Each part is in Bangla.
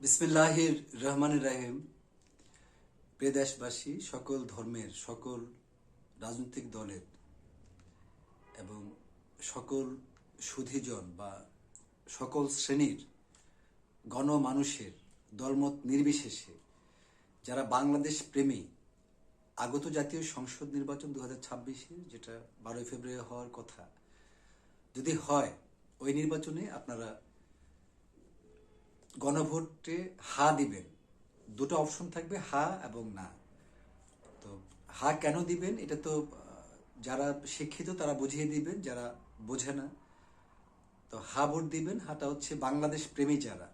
বিসমিল্লাহির রহমান রাহিম প্রিয় দেশবাসী, সকল ধর্মের, সকল রাজনৈতিক দলের এবং সকল সুধীজন বা সকল শ্রেণির গণমানুষের দলমত নির্বিশেষে যারা বাংলাদেশ প্রেমী, আগত জাতীয় সংসদ নির্বাচন দু হাজার যেটা বারোই ফেব্রুয়ারি হওয়ার কথা, যদি হয়, ওই নির্বাচনে আপনারা গণভোটে হা দিবেন। দুটো অপশন থাকবে, হা এবং না। তো হা কেন দিবেন, এটা তো যারা শিক্ষিত তারা বুঝিয়ে দিবেন, যারা বোঝে না। তো হা ভোট দিবেন, হাটা হচ্ছে বাংলাদেশ প্রেমী যারা।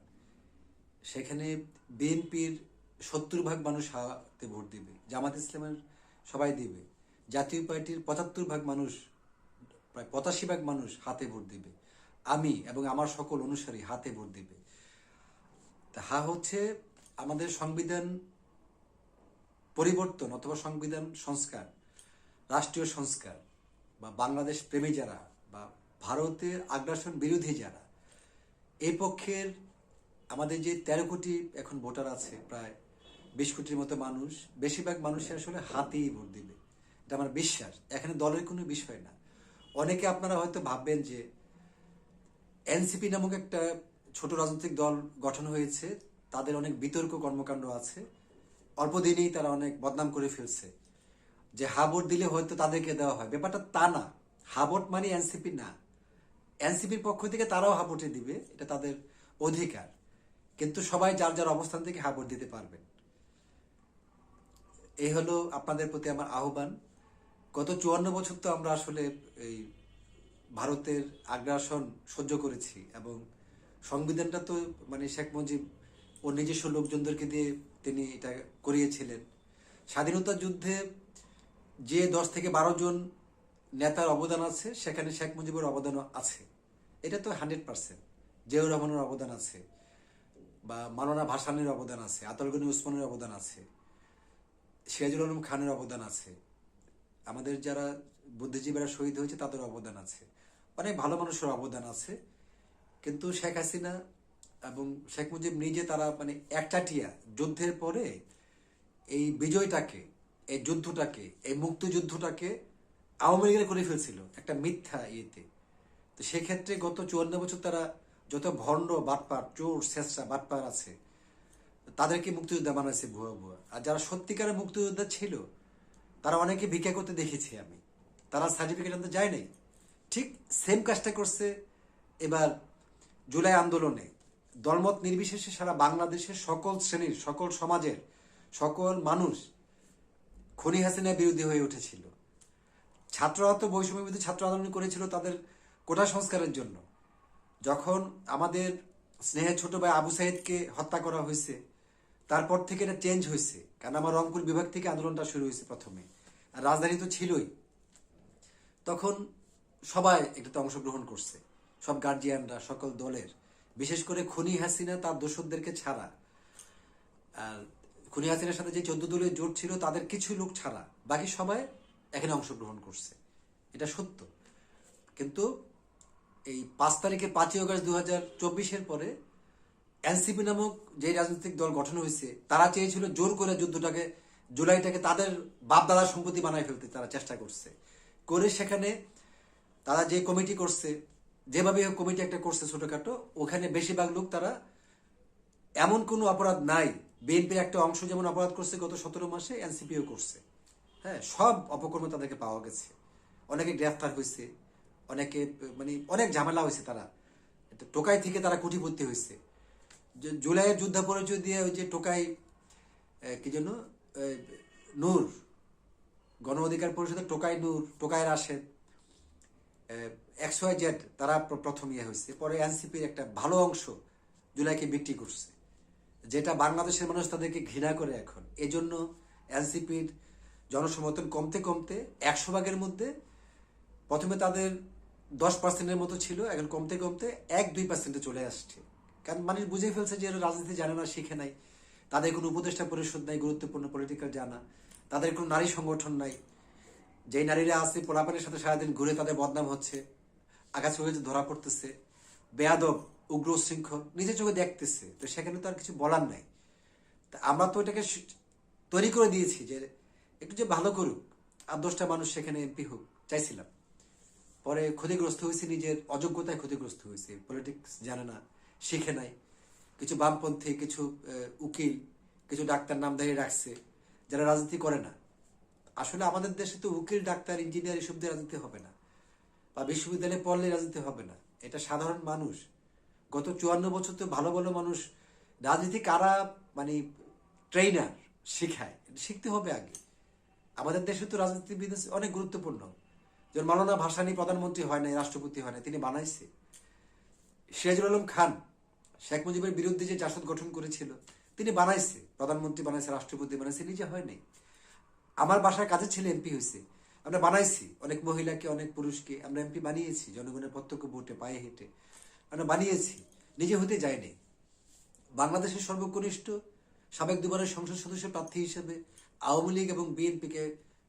সেখানে বিএনপির সত্তর ভাগ মানুষ হাতে ভোট দিবে, জামাত ইসলামের সবাই দিবে। জাতীয় পার্টির পঁচাত্তর ভাগ মানুষ, প্রায় পঁচাশি ভাগ মানুষ হাতে ভোট দিবে। আমি এবং আমার সকল অনুসারী হাতে ভোট দিবে। তা হা হচ্ছে আমাদের সংবিধান পরিবর্তন অথবা সংবিধান সংস্কার, রাষ্ট্রীয় সংস্কার, বা বাংলাদেশ প্রেমী যারা, বা ভারতের আগ্রাসন বিরোধী যারা এই পক্ষের আমাদের যে তেরো কোটি এখন ভোটার আছে, প্রায় বিশ কোটির মতো মানুষ, বেশিরভাগ মানুষই আসলে হাতেই ভোট দিবে। এটা আমার বিশ্বাস। এখানে দলের কোনো বিষয় না। অনেকে আপনারা হয়তো ভাববেন যে এনসিপি নামক একটা ছোট রাজনৈতিক দল গঠন হয়েছে, তাদের অনেক বিতর্ক কর্মকাণ্ড আছে। অল্প দিনেই তারা অনেক বদনাম করে ফেলছে। যে হাবট দিলে হয়তো তাদেরকে দেওয়া হয়। ব্যাপারটা তা না। হাবট মানে এনসিপি না। এনসিপির পক্ষ থেকে তারাও হাবটে দিবে, এটা তাদের অধিকার। কিন্তু সবাই যার যার অবস্থান থেকে হাবট দিতে পারবেন। এই হলো আপনাদের প্রতি আমার আহ্বান। গত চুয়ান্ন বছর তো আমরা আসলে এই ভারতের আগ্রাসন সহ্য করেছি এবং সংবিধানটা তো মানে শেখ মুজিব ও নিজস্ব লোকজনদেরকে দিয়ে তিনি এটা করিয়েছিলেন। স্বাধীনতা যুদ্ধে যে দশ থেকে বারো জন নেতার অবদান আছে, সেখানে শেখ মুজিবের অবদানও আছে। এটা তো হান্ড্রেড পার্সেন্ট। জিয়াউর রহমানের অবদান আছে, বা মাওলানা ভাসানের অবদান আছে আতলগনি উসমানের অবদান আছে, সিরাজুল আলম খানের অবদান আছে। আমাদের যারা বুদ্ধিজীবীরা শহীদ হয়েছে তাদের অবদান আছে। অনেক ভালো মানুষের অবদান আছে। কিন্তু শেখ হাসিনা এবং শেখ মুজিব নিজে তারা মানে একচাটিয়া যুদ্ধের পরে এই বিজয়টাকে, এই যুদ্ধটাকে, এই মুক্তিযুদ্ধটাকে আওয়ামী লীগের করে ফেলছিল একটা মিথ্যা ইয়েতে। তো সেক্ষেত্রে গত চুয়ান্ন বছর তারা যত ভণ্ড, বাটপার, চোর, শেষরা, বাটপার আছে, তাদেরকে মুক্তিযোদ্ধা বানাইছে ভুয়া ভুয়া। আর যারা সত্যিকারের মুক্তিযোদ্ধা ছিল, তারা অনেকে ভিক্ষা করতে দেখেছি আমি। তারা সার্টিফিকেট আনতে যায় নাই। ঠিক সেম কাজটা করছে, এবার জুলাই আন্দোলনে দলমত নির্বিশেষে সারা বাংলাদেশের সকল শ্রেণির, সকল সমাজের, সকল মানুষ খনি হাসিনা বিরোধী হয়ে উঠেছিল। ছাত্ররা তো বৈষম্য বিরোধী ছাত্র আন্দোলন করেছিল তাদের কোটা সংস্কারের জন্য। যখন আমাদের স্নেহের ছোট ভাই আবু সাইদকে হত্যা করা হয়েছে, তারপর থেকে এটা চেঞ্জ হয়েছে। কারণ আমার রংপুর বিভাগ থেকে আন্দোলনটা শুরু হয়েছে প্রথমে। আর রাজধানী তো ছিলই। তখন সবাই এটাতে অংশগ্রহণ করছে। সব গার্জিয়ানরা সকল দলের। বিশেষ করে খুনি হাসিনা তার দোষরদেরকে ছাড়া। আর খুনি হাসিনার সাথে যে চোদ্দ দলের জোট ছিল, তাদের কিছু লোক ছাড়া। বাকি সবাই এখানে অংশগ্রহণ করছে। এটা সত্য। কিন্তু এই পাঁচ তারিখে পাঁচই অগস্ট দু হাজার চব্বিশের পরে এনসিপি নামক যে রাজনৈতিক দল গঠন হয়েছে, তারা চেয়েছিল জোর করে যুদ্ধটাকে, জুলাইটাকে তাদের বাপদাদার সম্পত্তি বানায় ফেলতে তারা চেষ্টা করছে। করে সেখানে তারা যে কমিটি করছে যেভাবে কমিটি একটা করছে ছোটখাটো, ওখানে বেশিরভাগ লোক তারা এমন কোনো অপরাধ নাই। বিএনপির একটা অংশ যেমন অপরাধ করছে গত সতেরো মাসে, এনসিপিও করছে। হ্যাঁ সব অপকর্ম তাদেরকে পাওয়া গেছে। অনেকে গ্রেফতার হয়েছে, অনেকে মানে অনেক ঝামেলা হয়েছে তারা। টোকাই থেকে তারা কুটিপত্তি হয়েছে। জুলাইয়ের যুদ্ধ পরিচয় দিয়ে ওই যে টোকাই কি যেন নূর, গণ অধিকার পরিষদের টোকাই নূর টোকাই রাশেদ এক্স ওয়াই জেড তারা প্রথম ইয়ে হয়েছে। পরে এনসিপির একটা ভালো অংশ জুলাইকে বিক্রি করছে। যেটা বাংলাদেশের মানুষ তাদেরকে ঘৃণা করে এখন। এই জন্য এনসিপির জনসমর্থন কমতে কমতে একশো ভাগের মধ্যে প্রথমে তাদের দশ পার্সেন্টের মতো ছিল, এখন কমতে কমতে এক দুই পার্সেন্টে চলে আসছে। কারণ মানুষ বুঝে ফেলছে যে রাজনীতি জানে না, শিখে নাই। তাদের কোনো উপদেষ্টা পরিষদ নাই, গুরুত্বপূর্ণ পলিটিক্যাল জানা। তাদের কোনো নারী সংগঠন নাই। যেই নারীরা আছে পোলাপানের সাথে সারাদিন ঘুরে তাদের বদনাম হচ্ছে। আগাছা হয়েছে ধরা পড়তেছে, বেয়াদব, উগ্র শৃঙ্খল নিজের চোখে দেখতেছে, তো সেখানে তো আর কিছু বলার নাই। তা আমরা তো এটাকে তৈরি করে দিয়েছি যে একটু যে ভালো করুক, আর দশটা মানুষ সেখানে এমপি হোক, চাইছিলাম। পরে ক্ষতিগ্রস্ত হয়েছে নিজের, অযোগ্যতায় ক্ষতিগ্রস্ত হয়েছে পলিটিক্স জানে না, শিখে নাই। কিছু বামপন্থী, কিছু উকিল, কিছু ডাক্তার নাম দাঁড়িয়ে রাখছে, যারা রাজনীতি করে না। আসলে আমাদের দেশে তো উকিল, ডাক্তার, ইঞ্জিনিয়ার এসব দিয়ে রাজনীতি হবে না। বা বিশ্ববিদ্যালয়ে পড়লে রাজনীতি হবে না। এটা সাধারণ মানুষ। গত চুয়ান্ন বছর তো ভালো ভালো মানুষ, রাজনীতি কারা মানে ট্রেনার শিখায় শিখতে হবে আগে। আমাদের দেশে তো রাজনীতিবিদ অনেক গুরুত্বপূর্ণ। যেমন মালানা ভাসানি প্রধানমন্ত্রী হয় নাই, রাষ্ট্রপতি হয় নাই, তিনি বানাইছে। সিরাজুল আলম খান, শেখ মুজিবের বিরুদ্ধে যে জাসদ গঠন করেছিল, তিনি বানাইছে। প্রধানমন্ত্রী বানাইছে, রাষ্ট্রপতি বানাইছে, নিজে হয় নাই। আমার বাসার কাজের ছেলে এমপি হয়েছে আমরা বানাইছি, অনেক মহিলাকে, অনেক পুরুষকে, আমরা এমপি বানিয়েছি, জনগণের প্রত্যক্ষ ভোটে, পায়ে হেঁটে। আমরা বানিয়েছি, নিজে হতে যায়নি বাংলাদেশের সর্বকনিষ্ঠ সাবেক দুবারের সংসদ সদস্য প্রার্থী হিসেবে আওয়ামী লীগ এবং বিএনপিকে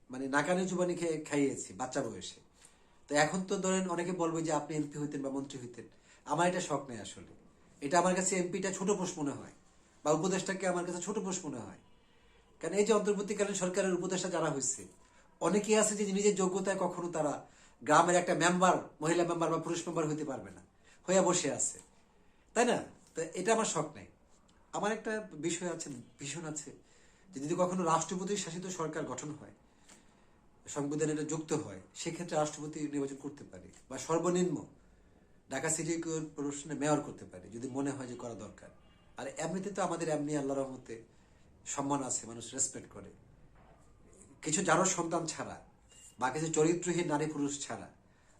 মানে নাকানি চুবানি খেয়ে খাইয়েছি বাচ্চা বয়সে। তো এখন তো ধরেন অনেকে বলবে যে আপনি এমপি হইতেন বা মন্ত্রী হইতেন। আমার এটা শখ নেই আসলে। এটা আমার কাছে এমপিটা ছোট পোষ মনে হয়, বা উপদেশটাকে আমার কাছে ছোট পোষ মনে হয়। কারণ এই যে অন্তর্বর্তীকালীন সরকারের উপদেষ্টা যারা হয়েছে অনেকেই আছে যে নিজের যোগ্যতায় কখনো তারা গ্রামের একটা মেম্বার মহিলা মেম্বার বা পুরুষ মেম্বার হইতে পারবে না, হইয়া বসে আছে। তাই না? তো এটা আমার শখ নেই। আমার একটা বিষয় আছে, ভীষণ আছে, যে যদি কখনো রাষ্ট্রপতি শাসিত সরকার গঠন হয়, সংবিধানে এটা যুক্ত হয়, সেক্ষেত্রে রাষ্ট্রপতি নির্বাচন করতে পারে বা সর্বনিম্ন ঢাকা সিটি কর্পোরেশনে মেয়র করতে পারে, যদি মনে হয় যে করা দরকার। আর এমনিতে তো আমাদের এমনি আল্লাহ রহমতে সম্মান আছে, মানুষ রেসপেক্ট করে। কিছু যারও সন্তান ছাড়া, বা কিছু চরিত্রহীন নারী পুরুষ ছাড়া,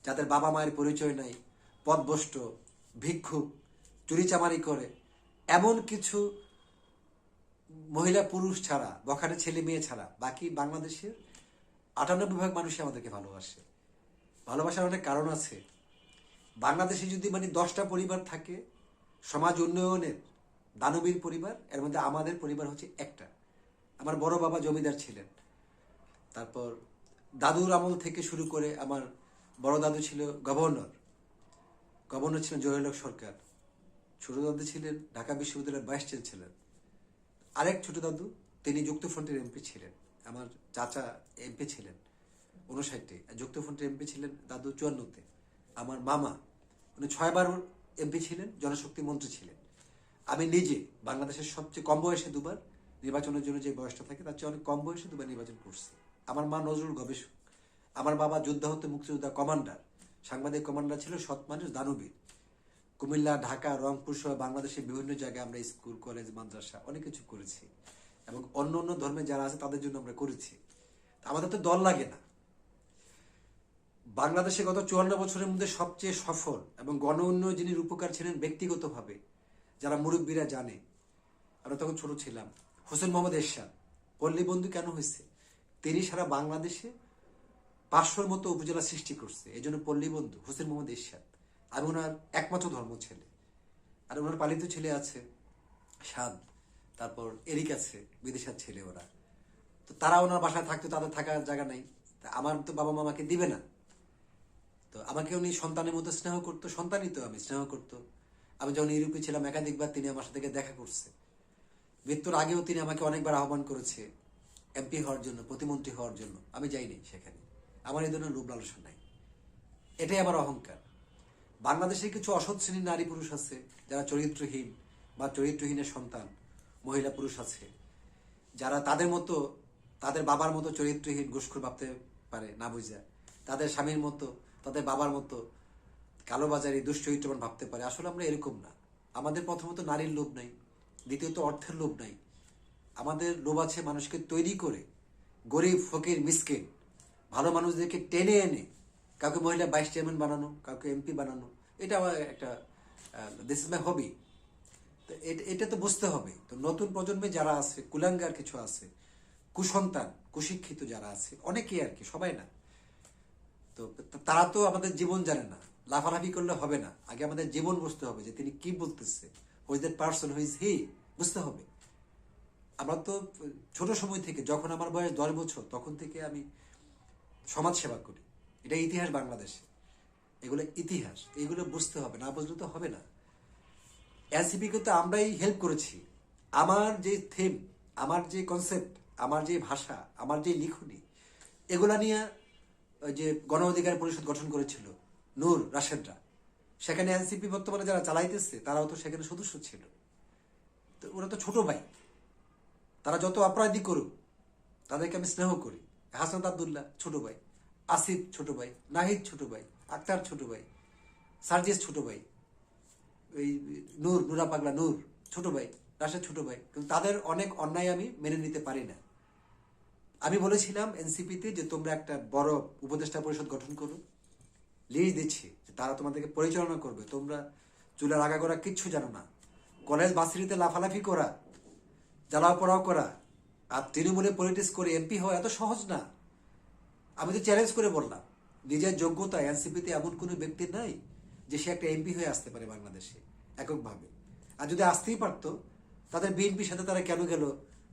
যাদের বাবা মায়ের পরিচয় নাই পদভষ্ট ভিক্ষুক, চুরিচামারি করে, এমন কিছু মহিলা পুরুষ ছাড়া বখানে ছেলে মেয়ে ছাড়া, বাকি বাংলাদেশের আটানব্বই ভাগ মানুষই আমাদেরকে ভালোবাসে। ভালোবাসার অনেক কারণ আছে। বাংলাদেশে যদি মানে দশটা পরিবার থাকে, সমাজ উন্নয়নের দানবীর পরিবার, এর মধ্যে আমাদের পরিবার হচ্ছে একটা। আমার বড় বাবা জমিদার ছিলেন। তারপর দাদুর আমল থেকে শুরু করে আমার বড় দাদু ছিল গভর্নর। গভর্নর ছিলেন জয়লক সরকার। ছোট দাদু ছিলেন ঢাকা বিশ্ববিদ্যালয়ের ভাইস চ্যান্সেলর আরেক ছোট দাদু, তিনি যুক্তফ্রন্টের এমপি ছিলেন। আমার চাচা এমপি ছিলেন উনষাটে যুক্তফ্রন্টের এমপি ছিলেন দাদু চুয়ান্নতে। আমার মামা, উনি ছয়বার এমপি ছিলেন, জনশক্তি মন্ত্রী ছিলেন। আমি নিজে বাংলাদেশের সবচেয়ে কম বয়সে দুবার নির্বাচনের জন্য যে বয়সটা থাকে, তার চেয়ে অনেক কম বয়সে দুবার নির্বাচন করছি। আমার মা নজরুল গবেষক। আমার বাবা যোদ্ধা হতে মুক্তিযোদ্ধা কমান্ডার। সাংবাদিক কমান্ডার ছিল সৎ মানুষ দানবীর কুমিল্লা, ঢাকা, রংপুর সহ বাংলাদেশের বিভিন্ন জায়গায় আমরা স্কুল, কলেজ, মাদ্রাসা অনেক কিছু করেছি এবং অন্য অন্য ধর্মে যারা আছে তাদের জন্য আমরা করেছি। আমাদের তো দল লাগে না। বাংলাদেশে গত চুয়ান্ন বছরের মধ্যে সবচেয়ে সফল এবং গণ উন্নয়ন যিনি রূপকার ছিলেন ব্যক্তিগতভাবে যারা মুরব্বীরা জানে। আমরা তখন ছোট ছিলাম। হোসেন মোহাম্মদ এরশাদ, পল্লী বন্ধু কেন হয়েছে? তিনি সারা বাংলাদেশে পাঁচশোর মতো উপজেলা সৃষ্টি করছে। এই জন্য পল্লী বন্ধু হোসেন মোহাম্মদ এরশাদ। আমি ওনার একমাত্র ধর্ম ছেলে। আর ওনার পালিত ছেলে আছে সাদ তারপর এরিক আছে, বিদেশের ছেলে ওরা। তো তারা ওনার বাসায় থাকতো, তাদের থাকার জায়গা নাই। তা আমার তো বাবা মামাকে দিবে না। তো আমাকে উনি সন্তানের মতো স্নেহ করতো, সন্তানই তো আমি স্নেহ করতো। আমি যখন ইউরোপে ছিলাম, একাধিকবার তিনি আমার সাথে দেখা করছে। মৃত্যুর আগেও তিনি আমাকে অনেকবার আহ্বান করেছে। এমপি হওয়ার জন্য, প্রতিমন্ত্রী হওয়ার জন্য, আমি যাইনি সেখানে। আমার এই ধরনের লোভ লালসা নাই। এটাই আমার অহংকার। বাংলাদেশে কিছু অসৎ শ্রেণির নারী পুরুষ আছে, যারা চরিত্রহীন বা চরিত্রহীনের সন্তান, মহিলা পুরুষ আছে, যারা তাদের মতো, তাদের বাবার মতো চরিত্রহীন ঘুষখোর ভাবতে পারে, না বুঝা। তাদের স্বামীর মতো, তাদের বাবার মতো কালোবাজারি, দুশ্চরিত্রবান ভাবতে পারে। আসলে আমরা এরকম না। আমাদের প্রথমত নারীর লোভ নাই, দ্বিতীয়ত অর্থের লোভ নাই। আমাদের লোভ আছে মানুষকে তৈরি করে। গরিব, ফকির, মিসকিন। ভালো মানুষদেরকে টেনে এনে কাউকে মহিলা ভাইস চেয়ারম্যান বানানো, কাউকে এমপি বানানো, এটা আমার একটা দিস ইজ মাই হবি তো এট- তো বুঝতে হবে। তো নতুন প্রজন্মে যারা আছে, কুলাঙ্গার কিছু আছে, কুসন্তান, কুশিক্ষিত যারা আছে অনেকেই আর কি, সবাই না। তো তারা তো আমাদের জীবন জানে না। লাফালাফি করলে হবে না। আগে আমাদের জীবন বুঝতে হবে যে তিনি কি বলতেছে। Who's that person who's he বুঝতে হবে। আমরা তো ছোট সময় থেকে, যখন আমার বয়স দশ বছর, তখন থেকে আমি সমাজ সেবা করি। এটা ইতিহাস বাংলাদেশে। এগুলো ইতিহাস। এগুলো বুঝতে হবে, না বুঝলে তো হবে না। এনসিপিকে তো আমরাই হেল্প করেছি। আমার যে থিম আমার যে কনসেপ্ট আমার যে ভাষা, আমার যে লিখনি, এগুলা নিয়ে যে গণ অধিকার পরিষদ গঠন করেছিল, নূর রাশেদরা। সেখানে এনসিপি বর্তমানে যারা চালাইতেছে, তারাও তো সেখানে সদস্য ছিল। তো ওরা তো ছোট ভাই। তারা যত অপরাধী করুক, তাদেরকে আমি স্নেহ করি। হাসনাত আবদুল্লাহ ছোট ভাই, আসিফ ছোট ভাই, নাহিদ ছোট ভাই, আক্তার ছোট ভাই, সার্জিস ছোট ভাই ওই নূর, নুরা পাগলা নূর ছোট ভাই, রাশেদ ছোট ভাই। কিন্তু তাদের অনেক অন্যায় আমি মেনে নিতে পারি না। আমি বলেছিলাম এনসিপিতে যে তোমরা একটা বড় উপদেষ্টা পরিষদ গঠন করো। লিজ দিচ্ছি যে তারা তোমাদেরকে পরিচালনা করবে। তোমরা চুলার আগা করা কিচ্ছু জানো না। কলেজ বাসিরিতে লাফালাফি করা জ্বালাও পড়াও করা। আর তৃণমূলে পলিটিক্স করে এমপি হওয়া এত সহজ না। আমি তো চ্যালেঞ্জ করে বললাম, নিজের যোগ্যতা এনসিপিতে এমন কোনো ব্যক্তি নাই যে সে একটা এমপি হয়ে আসতে পারে বাংলাদেশে, এককভাবে। আর যদি আসতেই পারতো, তাদের বিএনপির সাথে তারা কেন গেল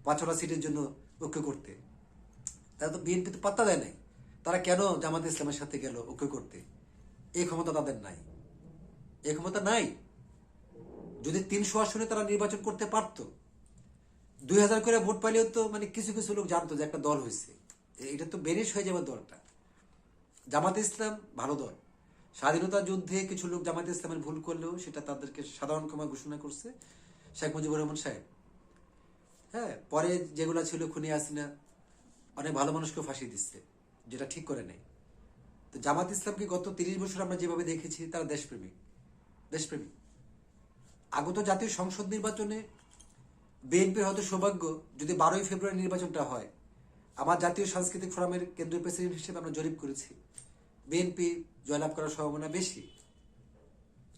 পাঁচটা সিটের জন্য ঐক্য করতে? তারা তো বিএনপি তো পাত্তা দেয় নাই। তারা কেন জামাত ইসলামের সাথে গেল ঐক্য করতে? এই ক্ষমতা তাদের নাই। এই ক্ষমতা নাই। যদি তিনশো আসনে তারা নির্বাচন করতে পারতো দুই হাজার করে ভোট পাইলেও তো মানে কিছু কিছু লোক জানতো যে একটা দল হয়েছে এটা তো বেরিশ হয়ে যাবে দলটা। জামাত ইসলাম, ভালো দল। স্বাধীনতা যুদ্ধে কিছু লোক জামাত ইসলামের ভুল করলেও সেটা তাদেরকে সাধারণ ক্ষমা ঘোষণা করছে শেখ মুজিবুর রহমান সাহেব। হ্যাঁ পরে যেগুলো ছিল খুনি আসিনা অনেক ভালো মানুষকে ফাঁসি দিচ্ছে, যেটা ঠিক করে নেই। তো জামাত ইসলামকে গত তিরিশ বছর আমরা যেভাবে দেখেছি, তারা দেশপ্রেমিক দেশপ্রেমিক। আগত জাতীয় সংসদ নির্বাচনে বিএনপির হয়তো সৌভাগ্য যদি বারোই ফেব্রুয়ারি নির্বাচনটা হয়। আমার জাতীয় সাংস্কৃতিক ফোরামের কেন্দ্রীয় প্রেসিডেন্ট হিসেবে আমরা জরিপ করেছি। বিএনপি জয়লাভ করার সম্ভাবনা বেশি।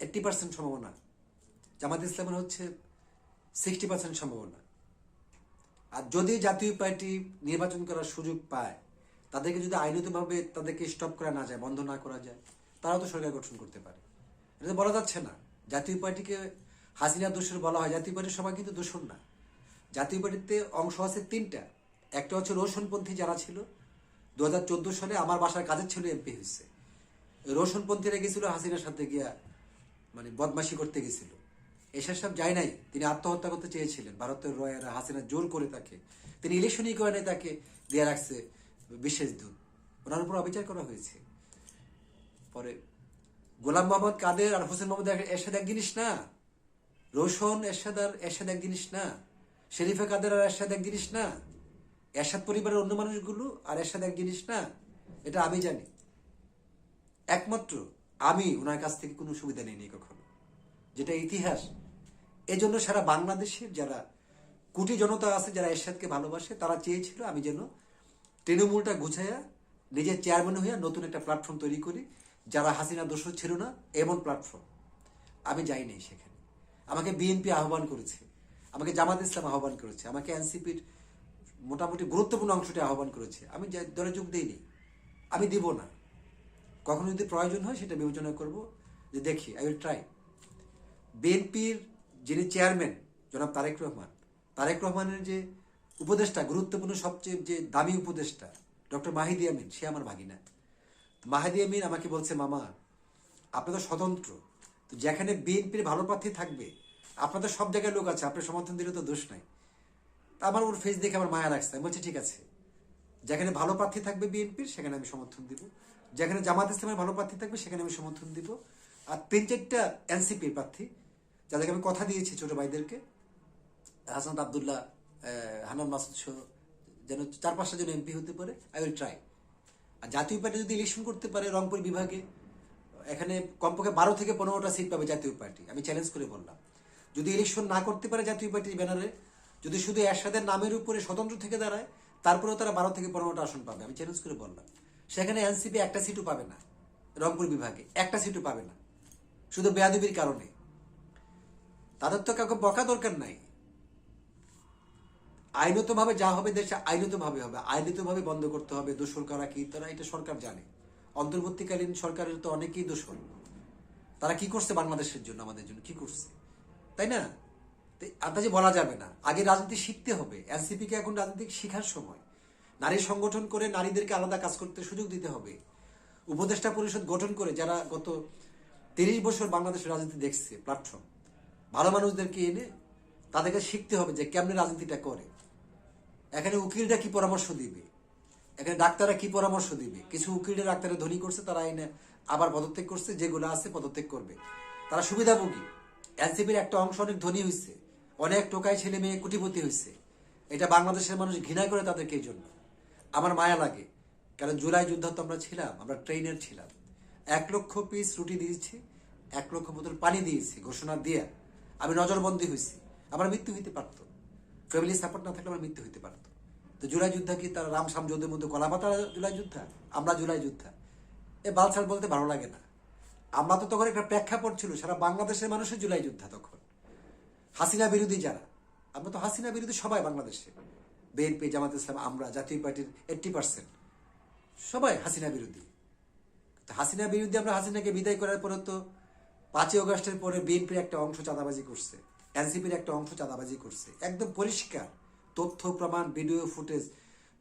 এইট্টি পার্সেন্ট সম্ভাবনা। জামাত ইসলামের হচ্ছে সিক্সটি পার্সেন্ট সম্ভাবনা। আর যদি জাতীয় পার্টি নির্বাচন করার সুযোগ পায়, তাদেরকে যদি আইনতভাবে তাদেরকে স্টপ করা না যায়, বন্ধ না করা যায়, তারাও তো সরকার গঠন করতে পারে। এটা তো বলা যাচ্ছে না। জাতীয় পার্টিকে হাসিনা দোষের বলা হয়। জাতীয় পার্টির সবাই কিন্তু দোষর না। জাতীয় পার্টিতে অংশ আছে তিনটা। একটা হচ্ছে রোশনপন্থী যারা ছিল দু হাজার চোদ্দ সালে আমার বাসার কাজের ছিল এমপি হয়েছে। রোশনপন্থীরা গেছিল, হাসিনার সাথে গিয়া মানে বদমাশি করতে গেছিল। এসব সব যায় নাই, তিনি আত্মহত্যা করতে চেয়েছিলেন। ভারতের রয়েরা হাসিনা জোর করে তাকে, তিনি ইলেকশনই করে নাই তাকে দিয়ে রাখছে বিশেষ দূত ওনার উপর অবিচার করা হয়েছে। পরে গোলাম মোহাম্মদ কাদের আর হোসেন মোহাম্মদ এরশাদ এক জিনিস না, রোশন, এরশাদ আর এরশাদ এক জিনিস না। শরীফে কাদের আর এরশাদ এক জিনিস না? এরশাদ পরিবারের অন্য মানুষগুলো আর এরশাদ এক জিনিস না? এটা আমি জানি। একমাত্র আমি ওনার কাছ থেকে কোনো সুবিধা নেইনি কখনো। যেটা ইতিহাস। এজন্য সারা বাংলাদেশের যারা কোটি জনতা আছে, যারা এরশাদকে ভালোবাসে, তারা চেয়েছিল আমি যেন তৃণমূলটা গুছাইয়া নিজের চেয়ারম্যান হইয়া নতুন একটা প্ল্যাটফর্ম তৈরি করি, যারা হাসিনা দোষর ছিল না, এমন প্ল্যাটফর্ম আমি যাই নাই সেখানে। আমাকে বিএনপি আহ্বান করেছে। আমাকে জামাত ইসলাম আহ্বান করেছে, আমাকে এনসিপির মোটামুটি গুরুত্বপূর্ণ অংশটি আহ্বান করেছে। আমি দলে যোগ দিইনি, আমি দিব না। কখনো যদি প্রয়োজন হয় সেটা বিবেচনা করব যে দেখি আই উইল ট্রাই বিএনপির যিনি চেয়ারম্যান, জনাব তারেক রহমান, তারেক রহমানের যে উপদেষ্টা, গুরুত্বপূর্ণ সবচেয়ে যে দামি উপদেষ্টা, ডক্টর মাহিদি আমিন, সে আমার ভাগিনা। মাহিদি আমিন আমাকে বলছে, মামা, আপনি তো স্বতন্ত্র। তো যেখানে বিএনপির ভালো প্রার্থী থাকবে আপনাদের সব জায়গায় লোক আছে আপনি সমর্থন দিলে তো দোষ নাই। আমার ওর ফেস দেখে আমার মায়া লাগছে, আমি বলছি, ঠিক আছে। যেখানে ভালো প্রার্থী থাকবে বিএনপির সেখানে আমি সমর্থন দিব। যেখানে জামাত ইসলামের ভালো প্রার্থী থাকবে, সেখানে আমি সমর্থন দিব। আর তিন চারটা এনসিপির প্রার্থী, যাদেরকে আমি কথা দিয়েছি ছোট ভাইদেরকে, হাসান আবদুল্লাহ হানান মাসুদ যেন চার পাঁচটা জন এমপি হতে পারে আই উইল ট্রাই আর জাতীয় পার্টি যদি ইলেকশন করতে পারে রংপুর বিভাগে, এখানে কমপক্ষে বারো থেকে পনেরোটা সিট পাবে জাতীয় পার্টি, আমি চ্যালেঞ্জ করে বললাম। যদি ইলেকশন না করতে পারে জাতীয় পার্টির ব্যানারে যদি শুধু এরশাদের নামের উপরে স্বতন্ত্র থেকে দাঁড়ায়, তারপরেও তারা বারো থেকে পনেরোটা আসন পাবে। আমি চ্যালেঞ্জ করে বললাম। সেখানে এনসিপি একটা সিটও পাবে না, রংপুর বিভাগে একটা সিটও পাবে না, শুধু বেয়াদবির কারণে। তাদের তো কাউকে বকা দরকার নাই। আইনতভাবে যা হবে দেশে আইনতভাবে হবে, আইনতভাবে বন্ধ করতে হবে, দোষর কারা কি, তারা এটা সরকার জানে। অন্তর্বর্তীকালীন সরকারের তো অনেকেই দোষর। তারা কি করছে বাংলাদেশের জন্য, আমাদের জন্য কি করছে? তাই না? আন্দাজে বলা যাবে না। আগে রাজনীতি শিখতে হবে। এনসিপি কে এখন রাজনীতি শেখার সময়। নারী সংগঠন করে নারীদেরকে আলাদা কাজ করতে সুযোগ দিতে হবে। উপদেষ্টা পরিষদ গঠন করে যারা গত তিরিশ বছর বাংলাদেশের রাজনীতি দেখছে প্ল্যাটফর্ম ভালো মানুষদেরকে এনে তাদেরকে শিখতে হবে যে কেমনে রাজনীতিটা করে। এখানে উকিলরা কি পরামর্শ দিবে? এখানে ডাক্তাররা কি পরামর্শ দিবে? কিছু উকিলরা ডাক্তারের ধনী করছে, তারা এনে আবার পদত্যাগ করছে, যেগুলো আছে পদত্যাগ করবে। তারা সুবিধাভোগী। এনসিপির একটা অংশ অনেক ধনী হয়েছে অনেক টোকাই ছেলে মেয়ে কুটিপতি হয়েছে এটা বাংলাদেশের মানুষ ঘৃণা করে তাদেরকে এই জন্য। আমার মায়া লাগে। কারণ জুলাই যুদ্ধ তো আমরা ছিলাম, আমরা ট্রেনের ছিলাম। এক লক্ষ পিস রুটি দিয়েছি, এক লক্ষ বোতল পানি দিয়েছি, ঘোষণা দিয়ে আমি নজরবন্দি হয়েছি আমার মৃত্যু হইতে পারতো। ফ্যামিলি সাপোর্ট না থাকলে আমার মৃত্যু হইতে পারতো। তো জুলাই যুদ্ধ কি তারা রাম সাম যুদ্ধের মধ্যে কলাপাতা জুলাই যুদ্ধা? আমরা জুলাই যুদ্ধা। এ বালছাল বলতে ভালো লাগে না। আমরা তো তখন একটা প্রেক্ষাপট ছিল, সারা বাংলাদেশের মানুষের জুলাই যুদ্ধা তখন। হাসিনা বিরোধী যারা, আমরা তো হাসিনা বিরোধী সবাই বাংলাদেশে। বিএনপি জামাত ইসলাম, আমরা, জাতীয় পার্টির এইট্টি পার্সেন্ট সবাই হাসিনা বিরোধী। হাসিনা বিরুদ্ধে আমরা হাসিনাকে বিদায় করার পরে তো পাঁচই অগস্টের পরে বিএনপির একটা অংশ চাঁদাবাজি করছে এনসিপির একটা অংশ চাঁদাবাজি করছে। একদম পরিষ্কার, তথ্য, প্রমাণ, ভিডিও, ফুটেজ,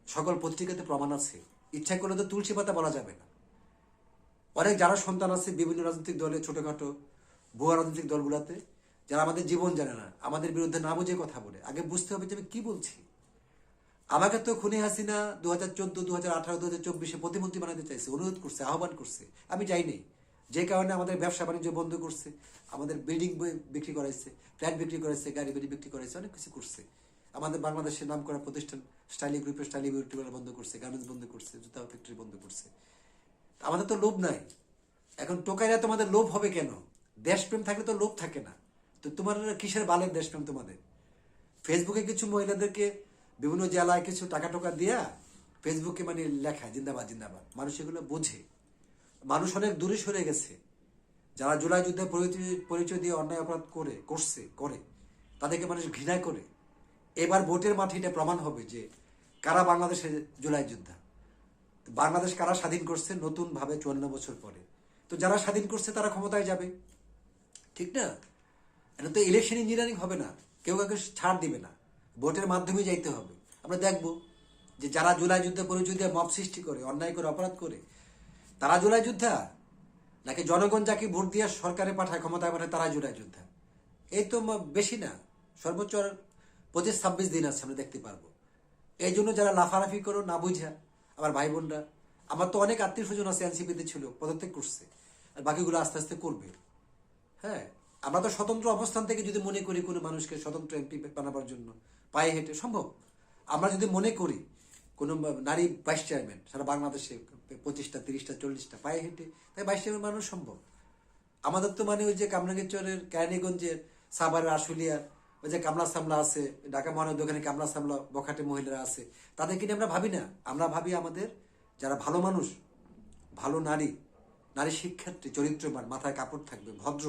সকল পত্রিকাতে প্রমাণ আছে। ইচ্ছা করলে তো তুলসী পাতা বলা যাবে না। অনেক যারা সন্তান আছে বিভিন্ন রাজনৈতিক দলে ছোটখাটো, ভুয়া রাজনৈতিক দলগুলোতে, যারা আমাদের জীবন জানে না, আমাদের বিরুদ্ধে না বুঝে কথা বলে। আগে বুঝতে হবে যে আমি কি বলছি। আমাকে তো খুনি হাসিনা দু হাজার চোদ্দ দু হাজার আঠারো দু হাজার চব্বিশে প্রতিমন্ত্রী বানাতে চাইছে, অনুরোধ করছে, আহ্বান করছে। আমি যাইনি যে কারণে আমাদের ব্যবসা বাণিজ্য বন্ধ করছে, আমাদের বিল্ডিং বিক্রি করাইছে, ফ্ল্যাট বিক্রি করেছে গাড়ি বাড়ি বিক্রি করেছে অনেক কিছু করছে। আমাদের বাংলাদেশের নাম করা প্রতিষ্ঠান, স্টাইলি গ্রুপের স্টাইলি বিউটি বন্ধ করছে, গার্মেন্টস বন্ধ করছে, জুতা ফ্যাক্টরি বন্ধ করছে। আমাদের তো লোভ নাই। এখন টোকাইরা তোমাদের লোভ হবে কেন? দেশপ্রেম থাকলে তো লোভ থাকে না। তো তোমার কিসের বালের দেশপ্রেম তোমাদের? ফেসবুকে কিছু মহিলাদেরকে বিভিন্ন জেলায় কিছু টাকা টোকা দিয়া ফেসবুকে মানে লেখা জিন্দাবাদ জিন্দাবাদ। মানুষ এগুলো বোঝে। মানুষ অনেক দূরে সরে গেছে। যারা জুলাই যুদ্ধে পরিচয়- দিয়ে অন্যায় অপরাধ করে, করছে, করে, তাদেরকে মানুষ ঘৃণা করে। এবার ভোটের মাঠে এটা প্রমাণ হবে যে কারা বাংলাদেশের জুলাই যোদ্ধা? বাংলাদেশ কারা স্বাধীন করছে নতুন ভাবে চুয়ান্ন বছর পরে? তো যারা স্বাধীন করছে তারা ক্ষমতায় যাবে। ঠিক না? এটা তো ইলেকশন ইঞ্জিনিয়ারিং হবে না। কেউ কাউকে ছাড় দিবে না। ভোটের মাধ্যমে যাইতে হবে। আমরা দেখব যে যারা জুলাই যুদ্ধে পরিচয় দিয়ে মব সৃষ্টি করে, অন্যায় করে, অপরাধ করে, তারা জুলাই যোদ্ধা? নাকি জনগণ যাকে ভোট দিয়ে সরকারে পাঠায়, ক্ষমতায় পাঠায়, তারা জুলাই যোদ্ধা? এই তো বেশি না। সর্বোচ্চ পঁচিশ ছাব্বিশ দিন আছে, আমরা দেখতে পারব। এই জন্য যারা লাফালাফি করো, না বুঝা আমার ভাই বোনরা। আমার তো অনেক আত্মীয় স্বজন আছে এনসিপিতে ছিল, পদত্যাগ করছে। আর বাকিগুলো আস্তে আস্তে করবে। হ্যাঁ আমরা তো স্বতন্ত্র অবস্থান থেকে যদি মনে করি কোনো মানুষকে স্বতন্ত্র এমপি বানাবার জন্য, পায়ে হেঁটে, সম্ভব। আমরা যদি মনে করি কোনো নারী ভাইস চেয়ারম্যান, সারা বাংলাদেশে পঁচিশটা, তিরিশটা, চল্লিশটা পায়ে হেঁটে, তাই ভাইস চেয়ারম্যান মানুষ সম্ভব। আমাদের তো মানে ওই যে কামরাঙ্গীরচরের ক্যারানীগঞ্জের সাভারের, আশুলিয়ার ওই যে কামলা সামলা আছে, ঢাকা মহানগর ওখানে কামলা সামলা, বখাটে মহিলারা আছে। তাদেরকে নিয়ে আমরা ভাবি না। আমরা ভাবি আমাদের যারা ভালো মানুষ, ভালো নারী নারী শিক্ষার্থী, চরিত্রবান, মাথায় কাপড় থাকবে, ভদ্র,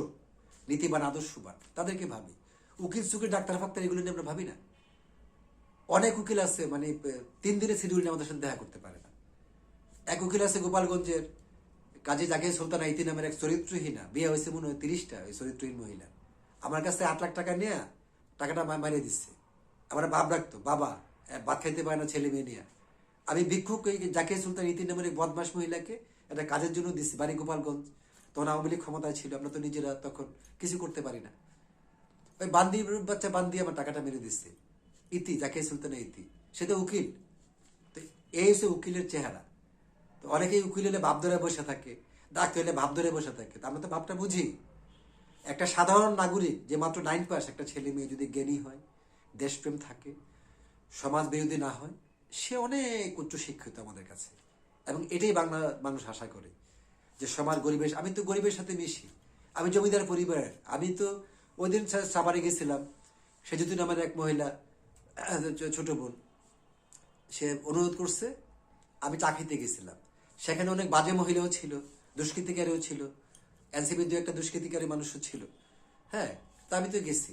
নীতিবান, আদর্শবান, তাদেরকে ভাবি। উকিল, সুকিল, ডাক্তার, ফাক্তার, এগুলো নিয়ে আমরা ভাবি না। অনেক উকিল আছে মানে তিন দিনের শিডিউল নিয়ে আমাদের সাথে দেখা করতে পারে না। এক উকিল আছে গোপালগঞ্জের, কাজী জাকির সুলতানা, ইতি নামের এক চরিত্রহীনা। বিয়ে হয়েছে মনে হয় তিরিশটা, ওই চরিত্রহীন মহিলা। আমার কাছে আট লাখ টাকা নিয়ে টাকাটা মারিয়ে দিচ্ছে। আমার বাপ রাখতো বাবা ভাত খাইতে পারে না ছেলে মেয়ে নিয়ে। আমি ভিক্ষুক ওই জাকির সুলতান ইতি নামের বদমাস মহিলাকে একটা কাজের জন্য দিচ্ছি বাড়ি গোপালগঞ্জ। তখন আওয়ামী লীগ ক্ষমতায় ছিল, আমরা তো নিজেরা তখন কিছু করতে পারি না। ওই বান্দি, বাচ্চা বান্দি আমার টাকাটা মেরে দিচ্ছে। ইতি জাকির সুলতানের ইতি। সে তো উকিল। তো এই হচ্ছে উকিলের চেহারা। তো অনেকেই উকিল হলে ভাব ধরে বসে থাকে, ডাক্তার হলে ভাব ধরে বসে থাকে। তা আমরা তো ভাবটা বুঝি। একটা সাধারণ নাগরিক যে মাত্র নাইন পাস একটা ছেলে মেয়ে যদি জ্ঞানী হয়, দেশপ্রেম থাকে সমাজ বিরোধী না হয়, সে অনেক উচ্চ শিক্ষিত আমাদের কাছে। এবং এটাই বাংলা মানুষ আশা করে যে সমাজ গরিবের, আমি তো গরিবের সাথে মিশি, আমি জমিদার পরিবারের, আমি তো ওই দিন সা- গেছিলাম সে সেজুদ্দিন আমার এক মহিলা ছোট বোন, সে অনুরোধ করছে, আমি চাকরিতে গেছিলাম। সেখানে অনেক বাজে মহিলাও ছিল, দুষ্কৃতিকারীও ছিল এনসিপি দু একটা দুষ্কৃতিকারী মানুষও ছিল। হ্যাঁ তা আমি তো গেছি।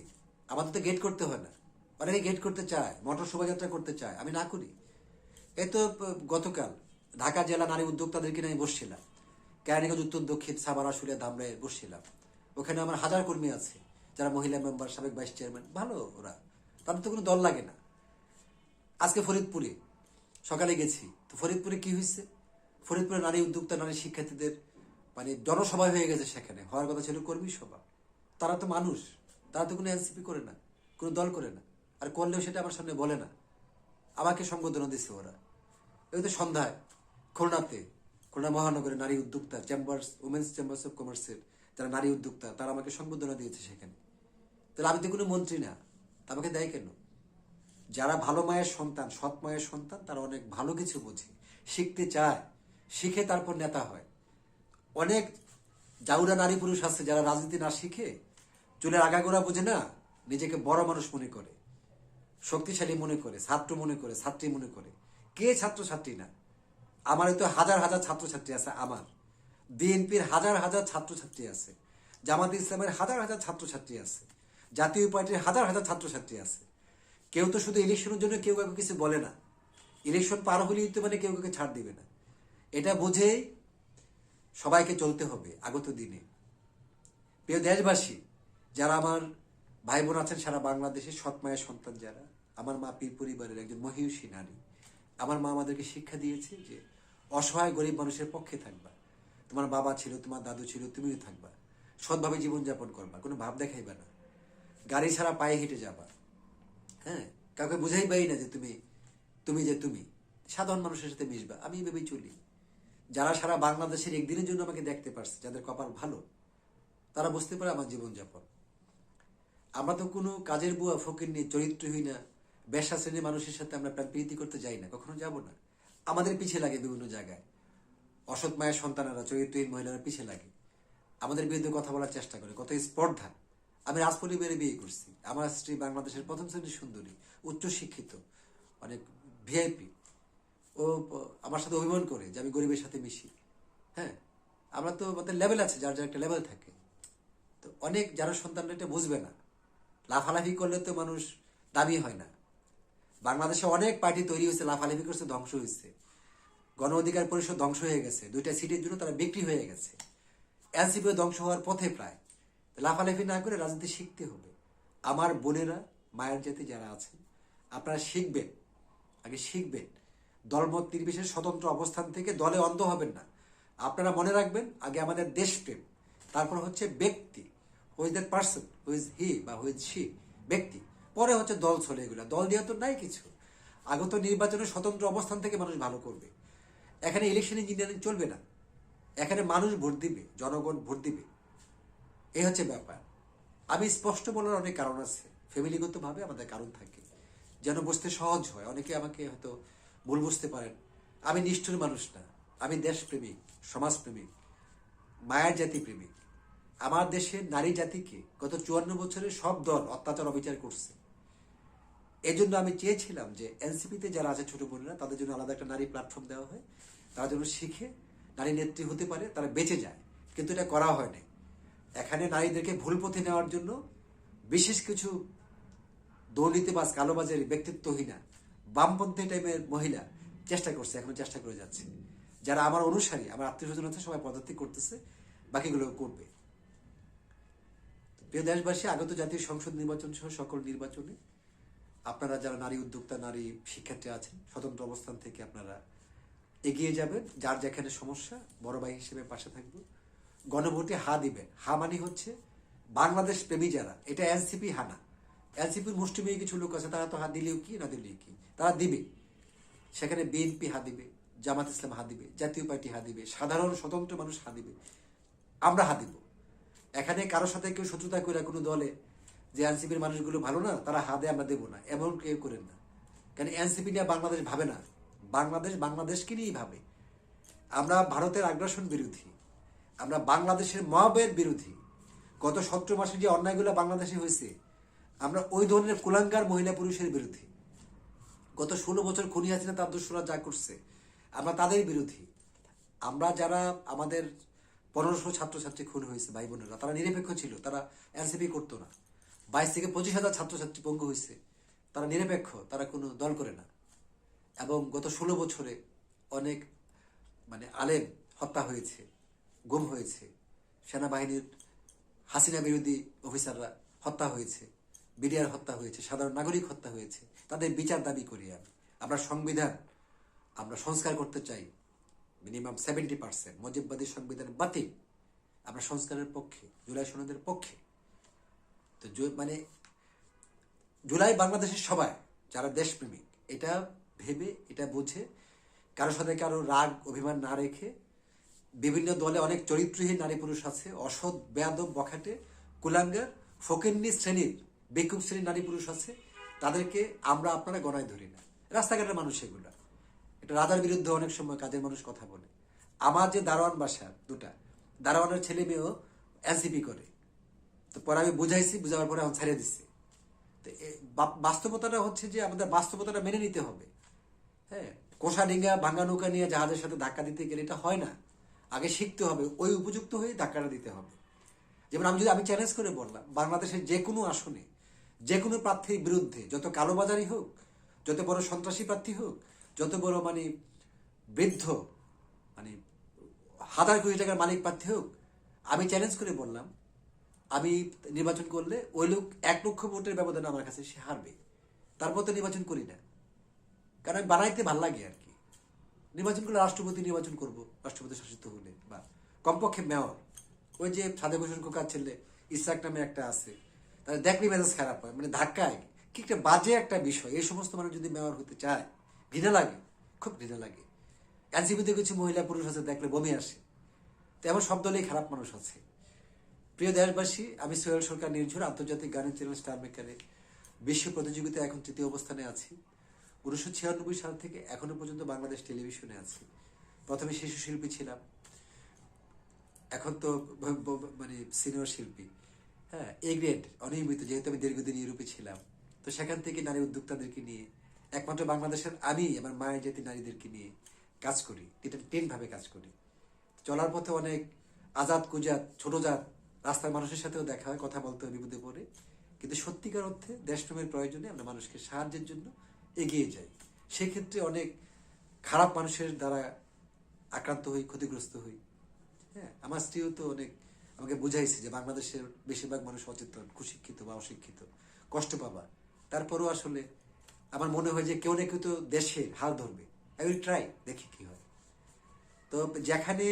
আমাদের তো গেট করতে হয় না। অনেকে গেট করতে চায়, মোটর শোভাযাত্রা করতে চায়, আমি না করি। এই তো গতকাল ঢাকা জেলা নারী উদ্যোক্তাদেরকে নিয়ে বসছিলাম। কেরানীগঞ্জ, উত্তর, দক্ষিণ সাবার আশুলিয়া ধামরায় বসছিলাম। ওখানে আমার হাজার কর্মী আছে, যারা মহিলা মেম্বার, সাবেক ভাইস চেয়ারম্যান, ভালো ওরা। তাদের তো কোনো দল লাগে না। আজকে ফরিদপুরে, সকালে গেছি। তো ফরিদপুরে কি হয়েছে? ফরিদপুরে নারী উদ্যোক্তা, নারী শিক্ষার্থীদের মানে জনসভা হয়ে গেছে সেখানে। হওয়ার কথা ছিল কর্মী সভা। তারা তো মানুষ। তারা তো কোনো এনসিপি করে না, কোনো দল করে না। আর করলেও সেটা আমার সামনে বলে না। আমাকে সম্বোধনা দিচ্ছে ওরা। এই তো সন্ধ্যায়, খুলনাতে, খুলনা মহানগরে নারী উদ্যোক্তা, চেম্বার্স উমেন্স চেম্বার্স অফ কমার্সের যারা নারী উদ্যোক্তা, তারা আমাকে সম্বোধনা দিয়েছে সেখানে। তাহলে আমি তো কোনো মন্ত্রী না। আমাকে দেয় কেন? যারা ভালো মায়ের সন্তান, সৎ মায়ের সন্তান, তারা অনেক ভালো কিছু বোঝে, শিখতে চায়, শিখে তারপর নেতা হয়। অনেক জাউরা নারী পুরুষ আছে যারা রাজনীতি না শিখে চুলের আগাগোড়া বোঝে না নিজেকে বড় মানুষ মনে করে, শক্তিশালী মনে করে, ছাত্র মনে করে, ছাত্রী মনে করে। কে ছাত্র ছাত্রী না? আমার তো হাজার হাজার ছাত্রছাত্রী আছে, আমার। বিএনপির হাজার হাজার ছাত্রছাত্রী আছে, জামাত ইসলামের হাজার হাজার ছাত্রছাত্রী আছে, জাতীয় পার্টির হাজার হাজার ছাত্রছাত্রী আছে। কেউ তো শুধু ইলেকশনের জন্য কেউ কাউকে কিছু বলে না। ইলেকশন পার হলেই তো মানে কেউ কাউকে ছাড় দিবে না। এটা বুঝেই সবাইকে চলতে হবে আগত দিনে। প্রিয় দেশবাসী, যারা আমার ভাই বোন আছেন সারা বাংলাদেশে, সৎ মায়ের সন্তান যারা, আমার মা পীর পরিবারের একজন মহিষী নারী, আমার মা আমাদেরকে শিক্ষা দিয়েছে যে অসহায় গরিব মানুষের পক্ষে থাকবা। তোমার বাবা ছিল, তোমার দাদু ছিল, তুমিও থাকবা। সৎভাবে জীবনযাপন করবা, কোনো ভাব দেখাইবা না। গাড়ি ছাড়া পায়ে হেঁটে যাবা। হ্যাঁ কাউকে বুঝাইবাই না যে তুমি তুমি যে তুমি। সাধারণ মানুষের সাথে মিশবা। আমি ভেবেই চলি। যারা সারা বাংলাদেশের একদিনের জন্য আমাকে দেখতে পারছে, যাদের কপাল ভালো, তারা বুঝতে পারে আমার জীবনযাপন। আমরা তো কোনো কাজের বুয়া ফকির নিয়ে চরিত্রহীন না, বেশা শ্রেণির মানুষের সাথে আমরা প্রীতি করতে যাই না, কখনো যাব না। আমাদের পিছিয়ে লাগে বিভিন্ন জায়গায়। অসৎ মায়ের সন্তানেরা, চরিত্রহীন মহিলারা পিছিয়ে লাগে। আমাদের বিরুদ্ধে কথা বলার চেষ্টা করে, কত স্পর্ধা। আমি রাজ পরিবারে বিয়ে করছি। আমার স্ত্রী বাংলাদেশের প্রথম শ্রেণির সুন্দরী উচ্চ শিক্ষিত অনেক ভিআইপি। ও আমার সাথে অভিমান করে যে আমি গরিবের সাথে মিশি। হ্যাঁ? আমরা তো আমাদের লেভেল আছে, যার যার একটা লেভেল থাকে। তো অনেক যারা সন্তানরা এটা বুঝবে না। লাফালাফি করলে তো মানুষ দামি হয় না। বাংলাদেশে অনেক পার্টি তৈরি হয়েছে, লাফালাফি করছে, ধ্বংস হয়েছে। গণ অধিকার পরিষদ ধ্বংস হয়ে গেছে। দুইটা সিটের জন্য তারা বিক্রি হয়ে গেছে। এনসিপি ধ্বংস হওয়ার পথে প্রায়। লাফালাফি না করে রাজনীতি শিখতে হবে। আমার বোনেরা, মায়ের জাতি যারা আছেন আপনারা শিখবেন। আগে শিখবেন। দলমত নির্বিশেষে স্বতন্ত্র অবস্থান থেকে দলে অন্ধ হবেন না। আপনারা মনে রাখবেন, আগে আমাদের দেশপ্রেম, তারপর হচ্ছে ব্যক্তি। Who's that person who's he বা হুইজ শি ব্যক্তি। পরে হচ্ছে দল চলে এগুলো। দল দেওয়া তো নাই কিছু। আগত নির্বাচনে স্বতন্ত্র অবস্থান থেকে মানুষ ভালো করবে। এখানে ইলেকশন ইঞ্জিনিয়ারিং চলবে না। এখানে মানুষ ভোট দিবে, জনগণ ভোট দিবে। এই হচ্ছে ব্যাপার। আমি স্পষ্ট বলার অনেক কারণ আছে। ফ্যামিলিগতভাবে আমাদের কারণ থাকে। যেন বুঝতে সহজ হয়। অনেকে আমাকে হয়তো ভুল বুঝতে পারেন। আমি নিষ্ঠুর মানুষ না। আমি দেশপ্রেমিক, সমাজপ্রেমিক, মায়ের জাতি প্রেমিক। আমার দেশের নারী জাতিকে গত চুয়ান্ন বছরে সব দল অত্যাচার অবিচার করছে। এই জন্য আমি চেয়েছিলাম যে এনসিপিতে যারা আছে ছোট বোনেরা, তাদের জন্য আলাদা একটা নারী প্ল্যাটফর্ম দেওয়া হয়। তারা যেন শিখে নারী নেত্রী হতে পারে, তারা বেঁচে যায়। কিন্তু এটা করা হয়নি এখানে নারীদেরকে ভুল পথে নেওয়ার জন্য বিশেষ কিছু দুর্নীতিবাজ, কালোবাজারি ব্যক্তিত্বহীনা বামপন্থী টাইমের মহিলা চেষ্টা করছে, এখন চেষ্টা করে যাচ্ছে। যারা আমার অনুসারী, আমার আত্মীয় স্বজন আছে, সবাই পদার্থী করতেছে, বাকিগুলো করবে। প্রিয় দেশবাসী, আগত জাতীয় সংসদ নির্বাচন সহ সকল নির্বাচনে আপনারা যারা নারী উদ্যোক্তা, নারী শিক্ষার্থী আছেন, স্বতন্ত্র অবস্থান থেকে আপনারা এগিয়ে যাবেন। যার যেখানে সমস্যা, বড় ভাই হিসেবে পাশে থাকব। গণভোটে হা দিবেন। হা মানে হচ্ছে বাংলাদেশ প্রেমী যারা, এটা এনসিপি হানা এনসিপির মুষ্টিমেয় কিছু লোক আছে, তারা তো হা দিলেও কি, না দিলেও কি? তারা দিবে। সেখানে বিএনপি হা দিবে, জামাত ইসলাম হা দিবে, জাতীয় পার্টি হা দিবে, সাধারণ, স্বতন্ত্র মানুষ হা দিবে। আমরা হা দিব। এখানে কারোর সাথে কেউ শত্রুতা করে কোনো দলে যে এনসিপির মানুষগুলো ভালো না, তারা হাতে আমরা দেবো না। এমন কেউ করেন না। কারণ এনসিপি নিয়ে বাংলাদেশ ভাবে না? বাংলাদেশ বাংলাদেশকে নিয়েই ভাবে। আমরা ভারতের আগ্রাসন বিরোধী। আমরা বাংলাদেশের মবের বিরোধী। গত সতেরো মাসে যে অন্যায়গুলো বাংলাদেশে হয়েছে আমরা ওই ধরনের কুলাঙ্গার মহিলা পুরুষের বিরোধী গত ষোলো বছর খুনি হাসিনা তার দোষরা যা করছে, আমরা তাদের বিরোধী আমরা যারা আমাদের পনেরোশো ছাত্রছাত্রী খুন হয়েছে, ভাই বোনেরা, তারা নিরপেক্ষ ছিল, তারা এনসিপি করতো না। বাইশ থেকে পঁচিশ হাজার ছাত্রছাত্রী পঙ্গু হয়েছে, তারা নিরপেক্ষ, তারা কোনো দল করে না। এবং গত ষোলো বছরে অনেক মানে আলেম হত্যা হয়েছে, গুম হয়েছে। সেনাবাহিনীর হাসিনা বিরোধী অফিসাররা হত্যা হয়েছে। বিডিআর হত্যা হয়েছে, সাধারণ নাগরিক হত্যা হয়েছে, তাদের বিচার দাবি করি আমি। আমরা সংবিধান, আমরা সংস্কার করতে চাই, মিনিমাম সেভেন্টি পার্সেন্ট মজিববাদী সংবিধান বাতিল, আমরা সংস্কারের পক্ষে, জুলাই সনদের পক্ষে। তো মানে জুলাই বাংলাদেশের সবাই, যারা দেশপ্রেমিক, এটা ভেবে, এটা বুঝে কারোর সাথে কারও রাগ, অভিমান না রেখে, বিভিন্ন দলে অনেক চরিত্রহীন নারী পুরুষ আছে, অসৎ, বেয়াদব, বখাটে, কুলাঙ্গার, ফকিন্নি শ্রেণির বেকুব শ্রেণির নারী পুরুষ আছে, তাদেরকে আমরা আপনারা গণায় ধরি না। রাস্তাঘাটের মানুষ এগুলো। এটা রাজার বিরুদ্ধে অনেক সময় কাজের মানুষ কথা বলে। আমার যে দারোয়ান বাসা দুটা, দারোয়ানের ছেলে মেয়েও এনসিপি করে। তো পরে আমি বুঝাইছি, বুঝাবার পরে এখন ছেড়ে দিচ্ছি তো বাস্তবতাটা হচ্ছে যে আমাদের বাস্তবতাটা মেনে নিতে হবে। হ্যাঁ কোষা ডিঙ্গা, ভাঙ্গা নৌকা নিয়ে জাহাজের সাথে ধাক্কা দিতে গেলে এটা হয় না। আগে শিখতে হবে, ওই উপযুক্ত হয়ে ধাক্কাটা দিতে হবে। যেমন আমি যদি, আমি চ্যালেঞ্জ করে বললাম, বাংলাদেশের যে কোনো আসনে যে কোনো প্রার্থীর বিরুদ্ধে, যত কালোবাজারি হোক, যত বড় সন্ত্রাসী প্রার্থী হোক, যত বড় মানে বৃদ্ধ মানে হাজার কোটি টাকার মালিক প্রার্থী হোক, আমি চ্যালেঞ্জ করে বললাম, আমি নির্বাচন করলে ওই লোক এক লক্ষ ভোটের ব্যবধানে আমার কাছে সে হারবে। তারপর তো নির্বাচন করি না। কারণ আমি বানাইতে ভালো লাগে আর কি। নির্বাচন করলে রাষ্ট্রপতি নির্বাচন করব, রাষ্ট্রপতি শাসিত হলে, বা কমপক্ষে মেয়র। ওই যে সাদে ভূষণ খোকার ছেলে ইসাক নামে একটা আছে। তাহলে দেখলে মেজাজ খারাপ হয় মানে ধাক্কায় কি একটা বাজে একটা বিষয়, এই সমস্ত মানুষ যদি মেয়র হতে চায়, ঘৃণা লাগে, খুব ঘৃণা লাগে। এনসিপিতে কিছু মহিলা পুরুষ আছে, দেখলে বমি আসে। তো এমন সব দলেই খারাপ মানুষ আছে। প্রিয় দেশবাসী, আমি সোহেল সরকার নির্ঝর, আন্তর্জাতিক গানের চ্যানেল স্টার মেকারে বিশ্ব প্রতিযোগিতায় এখন তৃতীয় অবস্থানে আছি। উনিশশো ছিয়ানব্বই সাল থেকে এখনও পর্যন্ত বাংলাদেশ টেলিভিশনে আছি। প্রথমে শিশু শিল্পী ছিলাম। এখন তো মানে সিনিয়র শিল্পী। হ্যাঁ এ গ্রেড অনিয়মিত, যেহেতু আমি দীর্ঘদিন ইউরোপে ছিলাম। তো সেখান থেকে নারী উদ্যোক্তাদেরকে নিয়ে, একমাত্র বাংলাদেশের আমি, আমার মায়ের জাতি নারীদেরকে নিয়ে কাজ করি। এটা টেনভাবে কাজ করি। চলার পথে অনেক আজাদ কুজাত ছোট জাত, রাস্তার মানুষের সাথেও দেখা হয়, কথা বলতে হয়, বিপদে পড়ে। কিন্তু সত্যিকার অর্থে দেশপ্রেমের প্রয়োজনে আমরা মানুষকে সাহায্যের জন্য এগিয়ে যাই। সেক্ষেত্রে অনেক খারাপ মানুষের দ্বারা আক্রান্ত হই, ক্ষতিগ্রস্ত হই। হ্যাঁ আমার স্ত্রীও তো অনেক আমাকে বুঝাইছে যে বাংলাদেশের বেশিরভাগ মানুষ অচেতন কুশিক্ষিত বা অশিক্ষিত, কষ্ট পাবা। তারপরেও আসলে আমার মনে হয় যে কেউ না কেউ তো দেশের হাল ধরবে। আই উইল ট্রাই দেখি কি হয়। তো যেখানে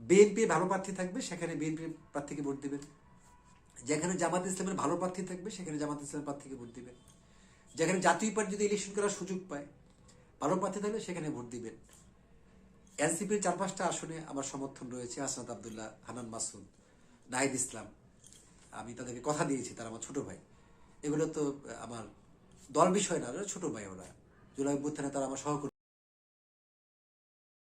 বিএনপি ভালো প্রার্থী থাকবে, সেখানে বিএনপি প্রার্থীকে ভোট দিবেন। যেখানে জামাত ইসলামের ভালো প্রার্থী থাকবে, সেখানে জামাত ইসলামের প্রার্থীকে ভোট দিবেন। যেখানে জাতীয় পার্টি যদি ইলেকশন করার সুযোগ পায়, ভালো প্রার্থী থাকলে সেখানে ভোট দিবেন। এনসিপির চার পাঁচটা আসনে আমার সমর্থন রয়েছে হাসনাত আবদুল্লাহ, হানান মাসুদ, নাহিদ ইসলাম। আমি তাদেরকে কথা দিয়েছি, তারা আমার ছোট ভাই। এগুলো তো আমার দল বিষয় না ছোট ভাই ওরা। জুলাই বুথানে তারা আমার সহকর্মী।